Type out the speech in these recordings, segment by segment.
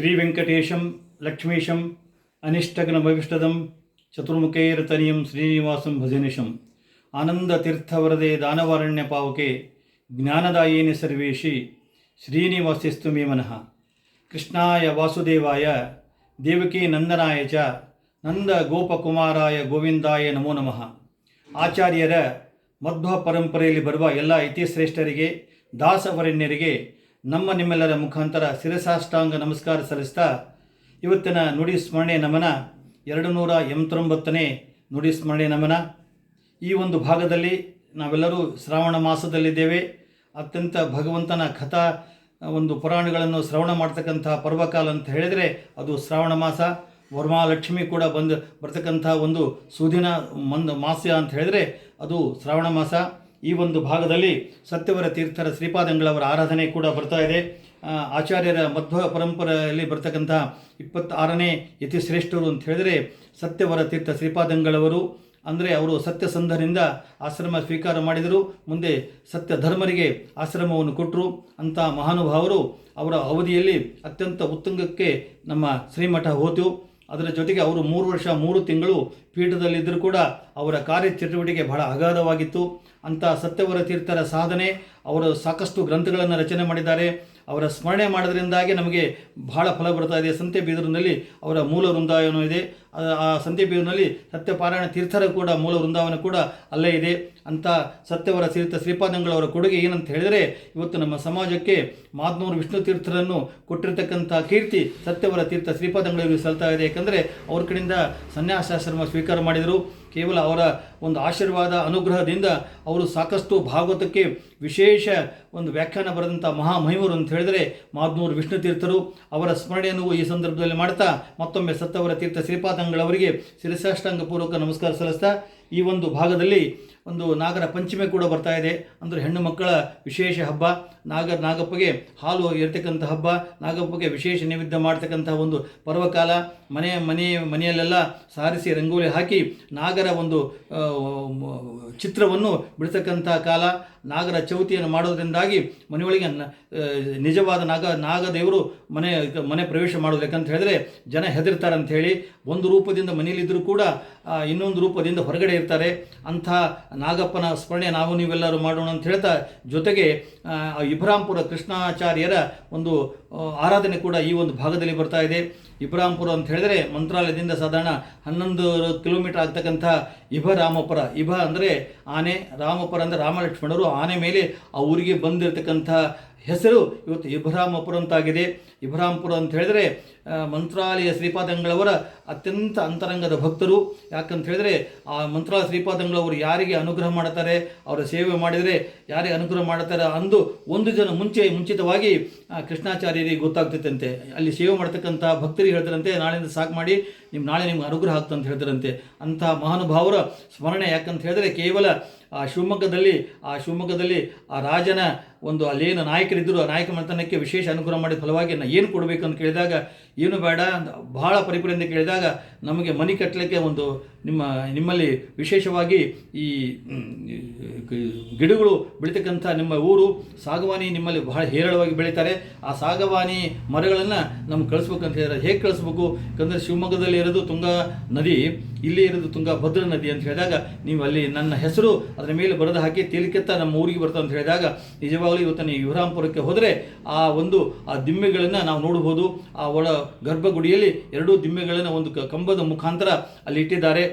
ಶ್ರೀವೆಂಕಟೇಶಂ ಲಕ್ಷ್ಮೀಶಂ ಅನಿಷ್ಟಗಣಭವಿಷ್ಟದಂ ಚತುರ್ಮುಖೈರತನಿಯಂ ಶ್ರೀನಿವಾಸಂ ಭಜನಿಶಂ. ಆನಂದತೀರ್ಥವರದೆ ದಾನವಾರಣ್ಯ ಪಾವಕೆ ಜ್ಞಾನದಾಯೇನೆ ಸರ್ವೇಶಿ ಶ್ರೀನಿವಾಸಿಸ್ತು ಮೇ ಮನಃ. ಕೃಷ್ಣಾಯ ವಾಸುದೇವಾಯ, ದೇವಕೀ ನಂದನಾಯ ಚ, ನಂದ ಗೋಪಕುಮಾರಾಯ ಗೋವಿಂದಾಯ ನಮೋ ನಮಃ. ಆಚಾರ್ಯರ ಮಧ್ವ ಪರಂಪರೆಯಲ್ಲಿ ಬರುವ ಎಲ್ಲ ಇತಿಶ್ರೇಷ್ಠರಿಗೆ ದಾಸವರಣ್ಯರಿಗೆ ನಮ್ಮ ನಿಮ್ಮೆಲ್ಲರ ಮುಖಾಂತರ ಶಿರಸಾಷ್ಟಾಂಗ ನಮಸ್ಕಾರ ಸಲ್ಲಿಸ್ತಾ ಇವತ್ತಿನ ನುಡಿ ಸ್ಮರಣೆ ನಮನ ಎರಡು ನೂರ ಎಂಬತ್ತೊಂಬತ್ತನೇ ನುಡಿ ಸ್ಮರಣೆ ನಮನ. ಈ ಒಂದು ಭಾಗದಲ್ಲಿ ನಾವೆಲ್ಲರೂ ಶ್ರಾವಣ ಮಾಸದಲ್ಲಿದ್ದೇವೆ. ಅತ್ಯಂತ ಭಗವಂತನ ಕಥಾ, ಒಂದು ಪುರಾಣಗಳನ್ನು ಶ್ರವಣ ಮಾಡ್ತಕ್ಕಂಥ ಪರ್ವಕಾಲ ಅಂತ ಹೇಳಿದರೆ ಅದು ಶ್ರಾವಣ ಮಾಸ. ವರ್ಮಾಲಕ್ಷ್ಮಿ ಕೂಡ ಬಂದು ಬರ್ತಕ್ಕಂಥ ಒಂದು ಸುದಿನ ಮಂದ ಮಾಸ ಅಂತ ಹೇಳಿದರೆ ಅದು ಶ್ರಾವಣ ಮಾಸ. ಈ ಒಂದು ಭಾಗದಲ್ಲಿ ಸತ್ಯವರ ತೀರ್ಥರ ಶ್ರೀಪಾದಂಗಳವರ ಆರಾಧನೆ ಕೂಡ ಬರ್ತಾ ಇದೆ. ಆಚಾರ್ಯರ ಮಧ್ವ ಪರಂಪರೆಯಲ್ಲಿ ಬರ್ತಕ್ಕಂಥ ಇಪ್ಪತ್ತಾರನೇ ಯತಿಶ್ರೇಷ್ಠರು ಅಂತ ಹೇಳಿದರೆ ಸತ್ಯವರ ತೀರ್ಥ ಶ್ರೀಪಾದಂಗಳವರು. ಅಂದರೆ ಅವರು ಸತ್ಯಸಂಧರಿಂದ ಆಶ್ರಮ ಸ್ವೀಕಾರ ಮಾಡಿದರು. ಮುಂದೆ ಸತ್ಯ ಧರ್ಮರಿಗೆ ಆಶ್ರಮವನ್ನು ಕೊಟ್ಟರು ಅಂಥ ಮಹಾನುಭಾವರು ಅವರ ಅವಧಿಯಲ್ಲಿ ಅತ್ಯಂತ ಉತ್ತುಂಗಕ್ಕೆ ನಮ್ಮ ಶ್ರೀಮಠ ಹೋತು. ಅದರ ಜೊತೆಗೆ ಅವರು ಮೂರು ವರ್ಷ, ಮೂರು ತಿಂಗಳು ಪೀಠದಲ್ಲಿದ್ದರೂ ಕೂಡ ಅವರ ಕಾರ್ಯಚಟುವಟಿಕೆ ಬಹಳ ಅಗಾಧವಾಗಿತ್ತು. ಅಂಥ ಸತ್ಯವರ ತೀರ್ಥರ ಸಾಧನೆ, ಅವರು ಸಾಕಷ್ಟು ಗ್ರಂಥಗಳನ್ನು ರಚನೆ ಮಾಡಿದ್ದಾರೆ. ಅವರ ಸ್ಮರಣೆ ಮಾಡೋದ್ರಿಂದಾಗಿ ನಮಗೆ ಬಹಳ ಫಲ ಬರ್ತಾ ಇದೆ. ಸಂತೆ ಬೀದರ್ನಲ್ಲಿ ಅವರ ಮೂಲ ವೃಂದಾವನ ಇದೆ. ಆ- ಸಂತೆ ಬೀದೂರಿನಲ್ಲಿ ಸತ್ಯಪಾರಾಯಣ ತೀರ್ಥರ ಕೂಡ ಮೂಲ ವೃಂದಾವನ ಕೂಡ ಅಲ್ಲೇ ಇದೆ. ಅಂತ ಸತ್ಯವರ ತೀರ್ಥ ಶ್ರೀಪಾದಂಗಳವರ ಕೊಡುಗೆ ಏನಂತ ಹೇಳಿದರೆ, ಇವತ್ತು ನಮ್ಮ ಸಮಾಜಕ್ಕೆ ಮಾದ್ನೂರು ವಿಷ್ಣು ತೀರ್ಥರನ್ನು ಕೊಟ್ಟಿರ್ತಕ್ಕಂಥ ಕೀರ್ತಿ ಸತ್ಯವರ ತೀರ್ಥ ಶ್ರೀಪಾದಂಗಳಿಗೆ ಸಲ್ತಾ ಇದೆ ಯಾಕಂದರೆ ಅವ್ರ ಕಡೆಯಿಂದ ಸನ್ಯಾಸಾಶ್ರಮ ಸ್ವೀಕಾರ ಮಾಡಿದರು. ಕೇವಲ ಅವರ ಒಂದು ಆಶೀರ್ವಾದ ಅನುಗ್ರಹದಿಂದ ಅವರು ಸಾಕಷ್ಟು ಭಾಗವತಕ್ಕೆ ವಿಶೇಷ ಒಂದು ವ್ಯಾಖ್ಯಾನ ಬರೆದಂಥ ಮಹಾಮಹಿಮರು ಅಂತ ಹೇಳಿದರೆ ಮಾದ್ನೂರು ವಿಷ್ಣು ತೀರ್ಥರು ಅವರ ಸ್ಮರಣೆಯನ್ನು ಈ ಸಂದರ್ಭದಲ್ಲಿ ಮಾಡ್ತಾ ಮತ್ತೊಮ್ಮೆ ಸತ್ತವರ ತೀರ್ಥ ಶ್ರೀಪಾದಂಗಳವರಿಗೆ ಶಿರಸಾಷ್ಟಾಂಗ ಪೂರ್ವಕ ನಮಸ್ಕಾರ ಸಲ್ಲಿಸ್ತಾ ಈ ಒಂದು ಭಾಗದಲ್ಲಿ ಒಂದು ನಾಗರ ಪಂಚಮಿ ಕೂಡ ಬರ್ತಾ ಇದೆ. ಅಂದರೆ ಹೆಣ್ಣು ಮಕ್ಕಳ ವಿಶೇಷ ಹಬ್ಬ. ನಾಗ, ನಾಗಪ್ಪಗೆ ಹಾಲು ಇರತಕ್ಕಂಥ ಹಬ್ಬ. ನಾಗಪ್ಪಗೆ ವಿಶೇಷ ನೈವೇದ್ಯ ಮಾಡ್ತಕ್ಕಂಥ ಒಂದು ಪರ್ವಕಾಲ. ಮನೆ ಮನೆ, ಮನೆಯಲ್ಲೆಲ್ಲ ಸಾರಿಸಿ ರಂಗೋಲಿ ಹಾಕಿ ನಾಗರ ಒಂದು ಚಿತ್ರವನ್ನು ಬಿಡ್ತಕ್ಕಂಥ ಕಾಲ. ನಾಗರ ಚೌತಿಯನ್ನು ಮಾಡೋದ್ರಿಂದಾಗಿ ಮನೆಯೊಳಗೆ ನಿಜವಾದ ನಾಗ, ನಾಗದೇವರು ಮನೆ ಮನೆ ಪ್ರವೇಶ ಮಾಡೋದು ಯಾಕಂತ ಹೇಳಿದ್ರೆ ಜನ ಹೆದರ್ತಾರೆ ಅಂತ ಹೇಳಿ ಒಂದು ರೂಪದಿಂದ ಮನೆಯಲ್ಲಿದ್ದರೂ ಕೂಡ ಇನ್ನೊಂದು ರೂಪದಿಂದ ಹೊರಗಡೆ ಇರ್ತಾರೆ. ಅಂಥ ನಾಗಪ್ಪನ ಸ್ಮರಣೆ ನಾವು ನೀವೆಲ್ಲರೂ ಮಾಡೋಣ ಅಂತ ಹೇಳ್ತಾ, ಜೊತೆಗೆ ಇಬ್ರಾಂಪುರ ಕೃಷ್ಣಾಚಾರ್ಯರ ಒಂದು ಆರಾಧನೆ ಕೂಡ ಈ ಒಂದು ಭಾಗದಲ್ಲಿ ಬರ್ತಾ ಇದೆ. ಇಬ್ರಾಂಪುರ ಅಂತ ಹೇಳಿದರೆ ಮಂತ್ರಾಲಯದಿಂದ ಸಾಧಾರಣ ಹನ್ನೊಂದು ಕಿಲೋಮೀಟರ್ ಆಗ್ತಕ್ಕಂಥ ಇಭ ರಾಮಪುರ ಇಭ ಅಂದರೆ ಆನೆ, ರಾಮಪುರ ಅಂದರೆ ರಾಮ ಲಕ್ಷ್ಮಣರು ಆನೆ ಮೇಲೆ ಆ ಊರಿಗೆ ಬಂದಿರತಕ್ಕಂಥ ಹೆಸರು ಇವತ್ತು ಇಬ್ರಾಮಪುರ ಅಂತಾಗಿದೆ. ಇಬ್ರಾಂಪುರ ಅಂತ ಹೇಳಿದರೆ ಮಂತ್ರಾಲಯ ಶ್ರೀಪಾದಂಗಳವರ ಅತ್ಯಂತ ಅಂತರಂಗದ ಭಕ್ತರು. ಯಾಕಂತ ಹೇಳಿದರೆ, ಆ ಮಂತ್ರಾಲಯ ಶ್ರೀಪಾದಂಗಳವರು ಯಾರಿಗೆ ಅನುಗ್ರಹ ಮಾಡ್ತಾರೆ, ಅವರ ಸೇವೆ ಮಾಡಿದರೆ ಯಾರಿಗೆ ಅನುಗ್ರಹ ಮಾಡ್ತಾರೆ ಅಂದು ಒಂದು ಜನ ಮುಂಚೆ ಮುಂಚಿತವಾಗಿ ಕೃಷ್ಣಾಚಾರ್ಯರಿಗೆ ಗೊತ್ತಾಗ್ತಿತ್ತಂತೆ ಅಲ್ಲಿ ಸೇವೆ ಮಾಡ್ತಕ್ಕಂಥ ಭಕ್ತರಿಗೆ ಹೇಳ್ತಾರಂತೆ, ನಾಳೆಯಿಂದ ಸಾಕು ಮಾಡಿ ನಿಮ್ಮ ನಾಳೆ ನಿಮ್ಗೆ ಅನುಗ್ರಹ ಆಗ್ತಂತ ಹೇಳ್ತಾರಂತೆ. ಅಂಥ ಮಹಾನುಭಾವರ ಸ್ಮರಣೆ ಯಾಕಂತ ಹೇಳಿದ್ರೆ ಕೇವಲ ಆ ಶಿವಮೊಗ್ಗದಲ್ಲಿ ಆ ಶಿವಮೊಗ್ಗದಲ್ಲಿ ಆ ರಾಜನ ಒಂದು ಅಲ್ಲೇನು ನಾಯಕರಿದ್ದರು. ಆ ನಾಯಕ ಮಂತನಕ್ಕೆ ವಿಶೇಷ ಅನುಗ್ರಹ ಮಾಡಿದ ಫಲವಾಗಿ ನಾನು ಏನು ಕೊಡಬೇಕು ಅಂತ ಕೇಳಿದಾಗ, ಏನು ಬೇಡ ಬಹಳ ಪರಿಪೂರ್ಣ ಕೇಳಿದಾಗ ನಮಗೆ ಮನೆ ಕಟ್ಟಲಿಕ್ಕೆ ಒಂದು ನಿಮ್ಮ, ನಿಮ್ಮಲ್ಲಿ ವಿಶೇಷವಾಗಿ ಈ ಗಿಡಗಳು ಬೆಳೀತಕ್ಕಂಥ ನಿಮ್ಮ ಊರು ಸಾಗವಾನಿ ನಿಮ್ಮಲ್ಲಿ ಬಹಳ ಹೇರಳವಾಗಿ ಬೆಳೀತಾರೆ. ಆ ಸಾಗವಾನಿ ಮರಗಳನ್ನು ನಮ್ಗೆ ಕಳಿಸ್ಬೇಕು ಅಂತ ಹೇಳಿದ್ರೆ ಹೇಗೆ ಕಳಿಸ್ಬೇಕು? ಯಾಕಂದರೆ ಶಿವಮೊಗ್ಗದಲ್ಲಿ ಇರೋದು ತುಂಗಾ ನದಿ, ಇಲ್ಲಿ ಇರೋದು ತುಂಗಾ ಭದ್ರ ನದಿ ಅಂತ ಹೇಳಿದಾಗ ನೀವು ಅಲ್ಲಿ ನನ್ನ ಹೆಸರು ಅದರ ಮೇಲೆ ಬರೆದು ಹಾಕಿ ತೇಲಿಕೆತ್ತ ನಮ್ಮ ಊರಿಗೆ ಬರ್ತಾ ಅಂತ ಹೇಳಿದಾಗ, ನಿಜವಾಗಲೂ ಇವತ್ತು ನೀವು ಯುವರಾಂಪುರಕ್ಕೆ ಹೋದರೆ ಆ ಒಂದು, ಆ ದಿಮ್ಮೆಗಳನ್ನು ನಾವು ನೋಡಬಹುದು. ಆ ಒಳ ಗರ್ಭಗುಡಿಯಲ್ಲಿ ಎರಡೂ ದಿಮ್ಮೆಗಳನ್ನು ಒಂದು ಕಂಬದ ಮುಖಾಂತರ ಅಲ್ಲಿ ಇಟ್ಟಿದ್ದಾರೆ.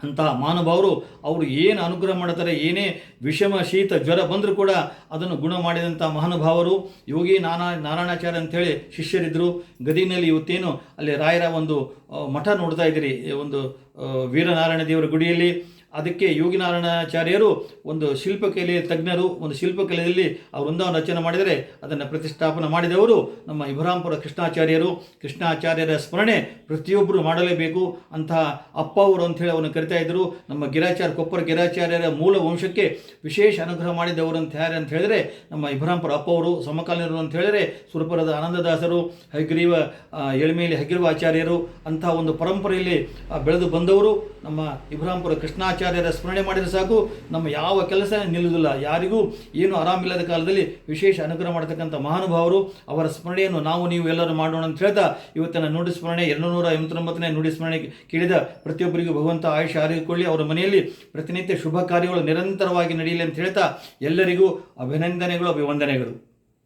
ಅಂತಹ ಮಾನವರು ಅವರು ಏನು ಅನುಗ್ರಹ ಮಾಡ್ತಾರೆ, ಏನೇ ವಿಷಮ, ಶೀತ, ಜ್ವರ ಬಂದರೂ ಕೂಡ ಅದನ್ನು ಗುಣ ಮಾಡಿದಂಥ ಮಹಾನುಭಾವರು. ಯೋಗಿ ನಾನಾ, ನಾರಾಯಣಾಚಾರ್ಯ ಅಂತೇಳಿ ಶಿಷ್ಯರಿದ್ದರು ಗದಿನಲ್ಲಿ ಇವತ್ತೇನು ಅಲ್ಲಿ ರಾಯರ ಒಂದು ಮಠ ನೋಡ್ತಾ ಇದ್ದೀರಿ ಒಂದು ವೀರನಾರಾಯಣ ದೇವರ ಗುಡಿಯಲ್ಲಿ. ಅದಕ್ಕೆ ಯೋಗಿನಾರಾಯಣಾಚಾರ್ಯರು ಒಂದು ಶಿಲ್ಪಕಲೆ ತಜ್ಞರು, ಒಂದು ಶಿಲ್ಪಕಲೆಯಲ್ಲಿ ವೃಂದಾವನ ರಚನೆ ಮಾಡಿದರೆ ಅದನ್ನು ಪ್ರತಿಷ್ಠಾಪನೆ ಮಾಡಿದವರು ನಮ್ಮ ಇಬ್ರಾಂಪುರ ಕೃಷ್ಣಾಚಾರ್ಯರು. ಕೃಷ್ಣಾಚಾರ್ಯರ ಸ್ಮರಣೆ ಪ್ರತಿಯೊಬ್ಬರು ಮಾಡಲೇಬೇಕು. ಅಂತಹ ಅಪ್ಪ ಅವರು ಅಂಥೇಳಿ ಅವನು ಕರಿತಾ ಇದ್ದರು. ನಮ್ಮ ಗಿರಾಚಾರ್ಯ, ಕೊಪ್ಪರ ಗಿರಾಚಾರ್ಯರ ಮೂಲ ವಂಶಕ್ಕೆ ವಿಶೇಷ ಅನುಗ್ರಹ ಮಾಡಿದವರು ಅಂತ ಯಾರು ಅಂತ ಹೇಳಿದರೆ ನಮ್ಮ ಇಬ್ರಾಂಪುರ ಅಪ್ಪ ಅವರು ಸಮಕಾಲೀನರು ಅಂತ ಹೇಳಿದರೆ ಸುರಪುರದ ಆನಂದದಾಸರು, ಹೈಗ್ರೀವ ಎಳಿಮೇಲಿ ಹಗಿರುವ ಆಚಾರ್ಯರು ಅಂತಹ ಒಂದು ಪರಂಪರೆಯಲ್ಲಿ ಬೆಳೆದು ಬಂದವರು ನಮ್ಮ ಇಬ್ರಾಂಪುರ ಕೃಷ್ಣಾಚಾರ್ಯ ಶ್ರೀಮದಾಚಾರ್ಯರ ಸ್ಮರಣೆ ಮಾಡಿದರೆ ಸಾಕು. ನಮ್ಮ ಯಾವ ಕೆಲಸ ನಿಲ್ಲುವುದಿಲ್ಲ ಯಾರಿಗೂ ಏನು ಆರಾಮಿಲ್ಲದ ಕಾಲದಲ್ಲಿ ವಿಶೇಷ ಅನುಗ್ರಹ ಮಾಡತಕ್ಕಂಥ ಮಹಾನುಭಾವರು, ಅವರ ಸ್ಮರಣೆಯನ್ನು ನಾವು ನೀವು ಎಲ್ಲರೂ ಮಾಡೋಣ ಅಂತ ಹೇಳ್ತಾ ಇವತ್ತಿನ ನುಡಿ ಸ್ಮರಣೆ ಎರಡು ನೂರ ಎಂಬತ್ತೊಂಬತ್ತನೇ ನುಡಿ ಸ್ಮರಣೆ ಕೇಳಿದ ಪ್ರತಿಯೊಬ್ಬರಿಗೂ ಭಗವಂತ ಆಯುಷ ಆರಿಕೊಳ್ಳಿ ಅವರ ಮನೆಯಲ್ಲಿ ಪ್ರತಿನಿತ್ಯ ಶುಭ ಕಾರ್ಯಗಳು ನಿರಂತರವಾಗಿ ನಡೆಯಲಿ ಅಂತ ಹೇಳ್ತಾ ಎಲ್ಲರಿಗೂ ಅಭಿನಂದನೆಗಳು, ಅಭಿವಂದನೆಗಳು.